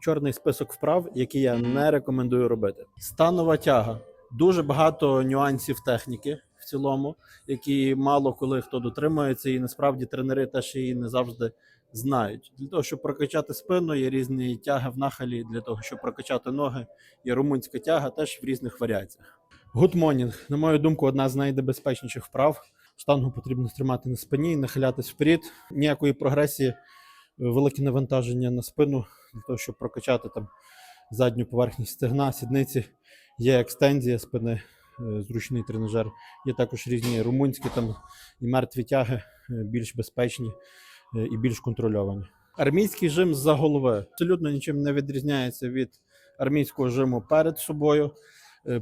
чорний список вправ, які я не рекомендую робити. Станова тяга. Дуже багато нюансів техніки в цілому, які мало коли хто дотримується, і насправді тренери теж її не завжди знають. Для того, щоб прокачати спину, є різні тяги в нахилі. Для того, щоб прокачати ноги, є румунська тяга теж в різних варіаціях. Гудмонінг, на мою думку, одна з найнебезпечніших вправ. Штангу потрібно тримати на спині, нахилятись вперед. Ніякої прогресії, велике навантаження на спину для того, щоб прокачати там задню поверхність стегна, сідниці. Є екстензія спини, е, зручний тренажер. Є також різні румунські там і мертві тяги, е, більш безпечні е, і більш контрольовані. Армійський жим за голови абсолютно нічим не відрізняється від армійського жиму перед собою.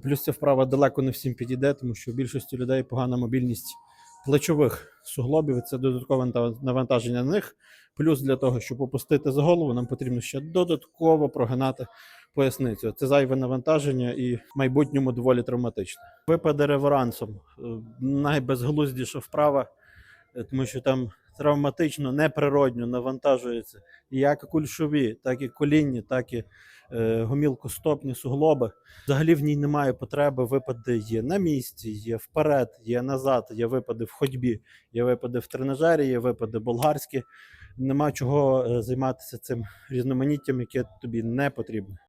Плюс ця вправа далеко не всім підійде, тому що у більшості людей погана мобільність плечових суглобів. Це додаткове нава- навантаження на них. Плюс для того, щоб опустити за голову, нам потрібно ще додатково прогинати поясницю. Це зайве навантаження і в майбутньому доволі травматичне. Випаде реверансом. Е, Найбезглуздіша вправа, е, тому що там травматично, неприродньо навантажується як кульшові, так і колінні, так і е, гомілкостопні суглоби. Взагалі в ній немає потреби. Випади є на місці, є вперед, є назад, є випади в ходьбі, є випади в тренажері, є випади болгарські. Нема чого е, займатися цим різноманіттям, яке тобі не потрібно.